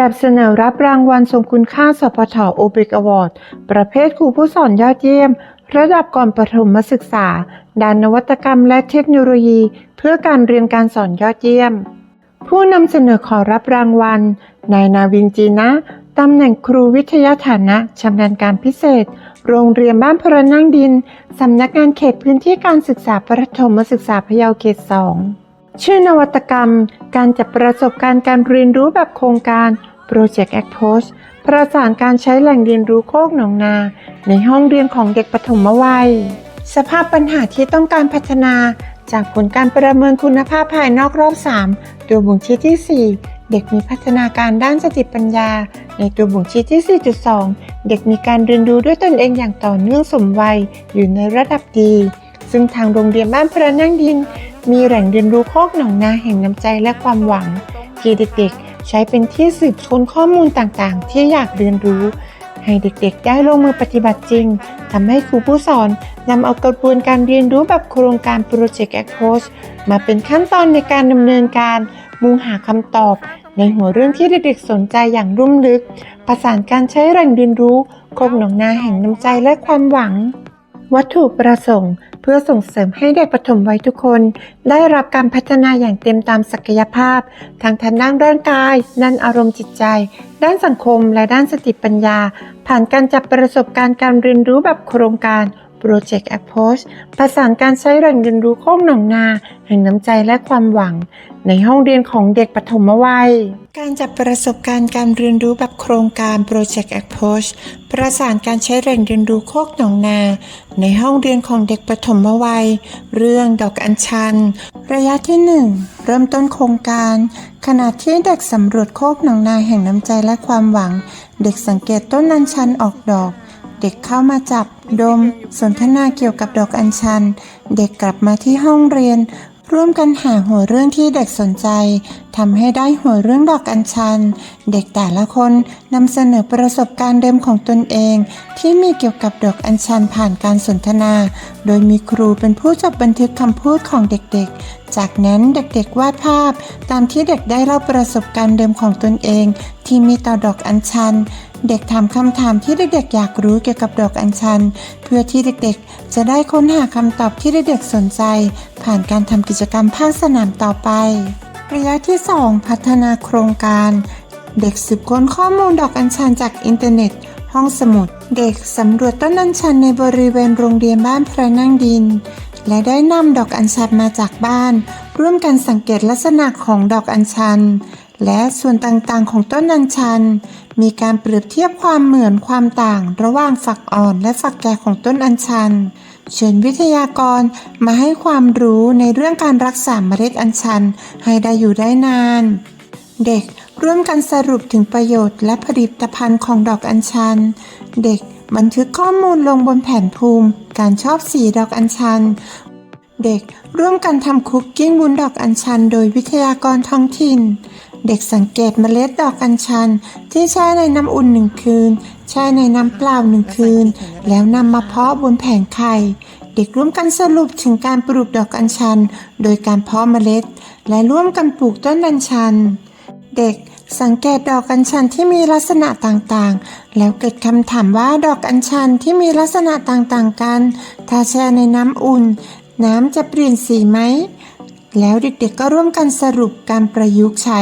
แบบเสนอรับรางวัลทรงคุณค่าสพทโอเบกอวอร์ด ประเภทครูผู้สอนยอดเยี่ยม ระดับก่อนประถมศึกษา ด้านนวัตกรรมและเทคโนโลยี เพื่อการเรียนการสอนยอดเยี่ยม ผู้นำเสนอขอรับรางวัล นายนาวินจีนะตำแหน่งครูวิทยาฐานะชำนาญการพิเศษ โรงเรียนบ้านพระนั่งดิน สำนักงานเขตพื้นที่การศึกษาประถมศึกษาพะเยาเขต2ชื่อนวัตกรรม การจัดประสบการณ์การเรียนรู้แบบโครงการ Project a c p o s ประสานการใช้แหล่งเรียนรู้โคกหนองนา ในห้องเรียนของเด็กปฐมวัย สภาพปัญหาที่ต้องการพัฒนา จากผลการประเมินคุณภาพภายนอกรอบ 3 ตัวบ่งชี้ที่ 4 เด็กมีพัฒนาการด้านสติปัญญา ในตัวบ่งชี้ที่ 4.2 เด็กมีการเรียนรู้ด้วยตนเองอย่างต่อเนื่องสมวัยอยู่ในระดับดี ซึ่งทางโรงเรียนบ้านพระนั่งดิน มีแหล่งเรียนรู้โคกหนองนาแห่งน้ำใจและความหวังที่เด็กๆ ใช้เป็นที่สืบค้นข้อมูลต่างๆ ที่อยากเรียนรู้ ให้เด็กๆ ได้ลงมือปฏิบัติจริงทำให้ครูผู้สอนนำเอากระบวนการเรียนรู้แบบโครงการ Project Approach มาเป็นขั้นตอนในการดำเนินการ มุ่งหาคำตอบ ในหัวเรื่องที่เด็กๆ สนใจอย่างรุ่มลึก ประสานการใช้แหล่งเรียนรู้โคกหนองนาแห่งน้ำใจและความหวัง วัตถุประสงค์ เพื่อส่งเสริมให้เด็กปฐมวัยทุกคน ได้รับการพัฒนาอย่างเต็มตามศักยภาพทั้งทางด้านร่างกาย ด้านอารมณ์จิตใจ ด้านสังคมและด้านสติปัญญา ผ่านการจับประสบการณ์การเรียนรู้แบบโครงการ Project Approach ประสานการใช้แหล่งเรียนรู้โคกหนองนา แห่งน้ำใจและความหวัง ในห้องเรียนของเด็กปฐมวัย การจับประสบการณ์การเรียนรู้แบบโครงการ Project Approach ประสานการใช้แหล่งเรียนรู้โคกหนองนา ในห้องเรียนของเด็กปฐมวัย เรื่องดอกอัญชัน ระยะที่ 1 เริ่มต้นโครงการ ขณะที่เด็กสำรวจโคกหนองนาแห่งน้ำใจและความหวัง เด็กสังเกตต้นอัญชันออกดอก เด็กเข้ามาจับดม สนทนาเกี่ยวกับดอกอัญชัน เด็กกลับมาที่ห้องเรียน ร่วมกันหาหัวเรื่องที่เด็กสนใจทำให้ได้หัวเรื่องดอกอัญชัน เด็กแต่ละคนนำเสนอประสบการณ์เดิมของตนเอง ที่มีเกี่ยวกับดอกอัญชันผ่านการสนทนา โดยมีครูเป็นผู้จดบันทึกคำพูดของเด็กๆ จากนั้นเด็กๆวาดภาพ ตามที่เด็กได้เล่าประสบการณ์เดิมของตนเอง ที่มีต่อดอกอัญชัน เด็กถามคำถามที่เด็กๆอยากรู้เกี่ยวกับดอกอัญชัน เพื่อที่เด็กๆ จะได้ค้นหาคำตอบที่เด็กๆสนใจ ผ่านการทำกิจกรรมภาคสนามต่อไประยะที่ 2 พัฒนาโครงการ เด็กสืบค้นข้อมูลดอกอัญชันจากอินเทอร์เน็ต ห้องสมุด เด็กสำรวจต้นอัญชันในบริเวณโรงเรียนบ้านพระนั่งดิน และได้นำดอกอัญชันมาจากบ้าน ร่วมกันสังเกตลักษณะของดอกอัญชัน และส่วนต่างๆของต้นอัญชัน มีการเปรียบเทียบความเหมือนความต่างระหว่างฝักอ่อนและฝักแก่ของต้นอัญชัน เชิญวิทยากรมาให้ความรู้ในเรื่องการรักษาเมล็ดอัญชันให้ได้อยู่ได้นาน เด็กร่วมกันสรุปถึงประโยชน์และผลิตภัณฑ์ของดอกอัญชัน เด็กบันทึกข้อมูลลงบนแผนภูมิ การชอบสีดอกอัญชัน เด็กร่วมกันทำคุกกิ้งวุ้นดอกอัญชัน โดยวิทยากรท้องถิ่น เด็กสังเกตเมล็ดดอกอัญชัน ที่แช่ในน้ำอุ่นหนึ่งคืนแช่ในน้ำเปล่าหนึ่งคืน แล้วนำมาเพาะบนแผงไข่ เด็กร่วมกันสรุปถึงการปลูกดอกอัญชัน โดยการเพาะเมล็ด และร่วมกันปลูกต้นอัญชัน เด็กสังเกตดอกอัญชันที่มีลักษณะต่างๆ แล้วเกิดคำถามว่าดอกอัญชันที่มีลักษณะต่างๆกัน ถ้าแช่ในน้ำอุ่น น้ำจะเปลี่ยนสีไหม แล้วเด็กๆก็ร่วมกันสรุปการประยุกต์ใช้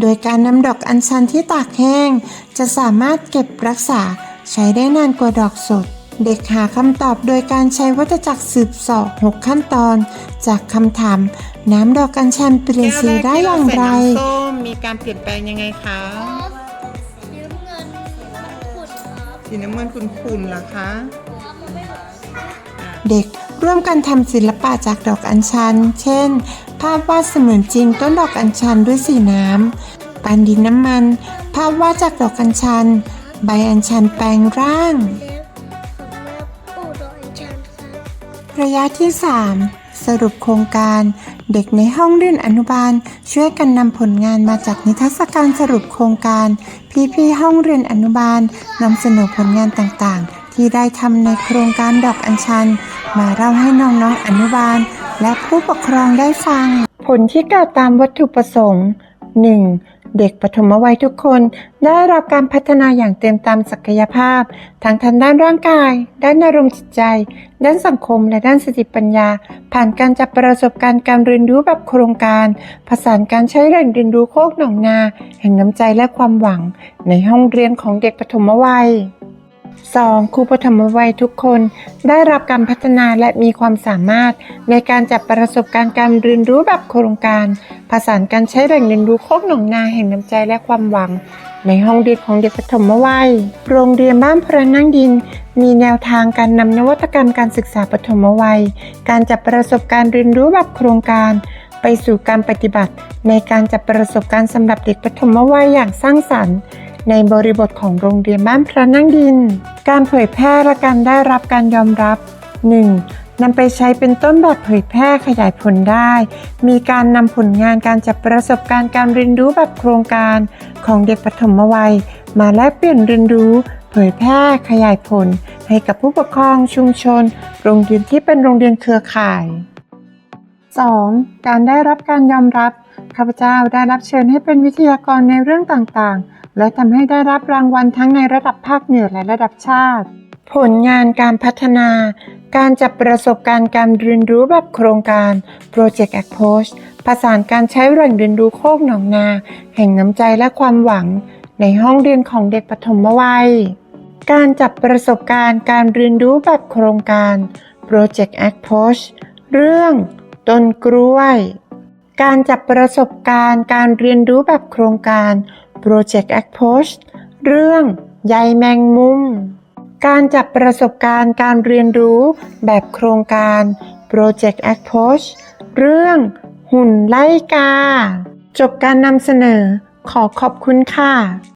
โดยการนำดอกอัญชันที่ตากแห้ง จะสามารถเก็บรักษาใช้ได้นานกว่าดอกสด เด็กหาคำตอบโดยการใช้วัฏจักรสืบเสอบ6ขั้นตอน จากคำถาม น้ำดอกอัญชันเปลี่ยนสีได้อย่างไร แก้วแกที่เใส่น้ำส้มมีการเปลี่ยนแปลงยังไงคะสีน้ำเงินขุดครับสีน้ำเงินขุ่นๆล่ะคะเด็ก ร่วมกันทำศิลปะจากดอกอัญชัน เช่น ภาพวาดเสมือนจริงต้นดอกอัญชันด้วยสีน้ำปันดินน้ำมัน ภาพวาดจากดอกอัญชัน ใบอัญชันแปลงร่างเล็บของแม่ปู่ดอยชันครับระยะที่ 3 สรุปโครงการ เด็กในห้องเรียนอนุบาล ช่วยกันนำผลงานมาจากนิทรรศการสรุปโครงการ พี่ๆห้องเรียนอนุบาลนำเสนอผลงานต่างๆ ที่ได้ทำในโครงการดอกอัญชัน มาเล่าให้น้องๆอนุบาล และผู้ปกครองได้ฟัง ผลที่กล่าวตามวัตถุประสงค์ 1. เด็กปฐมวัยทุกคนได้รับการพัฒนาอย่างเต็มตามศักยภาพ ทั้งทางด้านร่างกาย ด้านอารมณ์จิตใจ ด้านสังคมและด้านสติปัญญา ผ่านการจับประสบการณ์การเรียนรู้แบบโครงการ ผสานการใช้แหล่งเรียนรู้โคกหนองนา แห่งน้ำใจและความหวัง ในห้องเรียนของเด็กปฐมวัย 2. ครูปฐมวัยทุกคนได้รับการพัฒนาและมีความสามารถ ในการจับประสบการณ์การเรียนรู้แบบโครงการ ผสานการใช้แหล่งเรียนรู้โคกหนองนาแห่งน้ำใจและความหวัง ในห้องเรียนของเด็กปฐมวัย โรงเรียนบ้านพระนั่งดิน มีแนวทางการนำนวัตกรรมการศึกษาปฐมวัย การจับประสบการณ์เรียนรู้แบบโครงการ ไปสู่การปฏิบัติ ในการจับประสบการณ์สำหรับเด็กปฐมวัยอย่างสร้างสรรค์ ในบริบทของโรงเรียนบ้านพระนั่งดิน การเผยแพร่และการได้รับการยอมรับ 1. นำไปใช้เป็นต้นแบบเผยแพร่ขยายผลได้ มีการนำผลงานการจับประสบการณ์การเรียนรู้แบบโครงการของเด็กปฐมวัย มาแลกเปลี่ยนเรียนรู้ เผยแพร่ขยายผล ให้กับผู้ปกครองชุมชน โรงเรียนที่เป็นโรงเรียนเครือข่าย 2. การได้รับการยอมรับ ข้าพเจ้าได้รับเชิญให้เป็นวิทยากรในเรื่องต่างๆ และทำให้ได้รับรางวัลทั้งในระดับภาคเหนือและระดับชาติ ผลงานการพัฒนา การจับประสบการณ์การเรียนรู้แบบโครงการ Project Approach ผสานการใช้แหล่งเรียนรู้โคกหนองนา แห่งน้ำใจและความหวัง ในห้องเรียนของเด็กปฐมวัย การจับประสบการณ์การเรียนรู้แบบโครงการ Project Approach เรื่องต้นกล้วย การจับประสบการณ์การเรียนรู้แบบโครงการ Project Approach เรื่องใยแมงมุม การจับประสบการณ์การเรียนรู้แบบโครงการ Project Approach เรื่องหุ่นไล่กา จบการนำเสนอขอขอบคุณค่ะ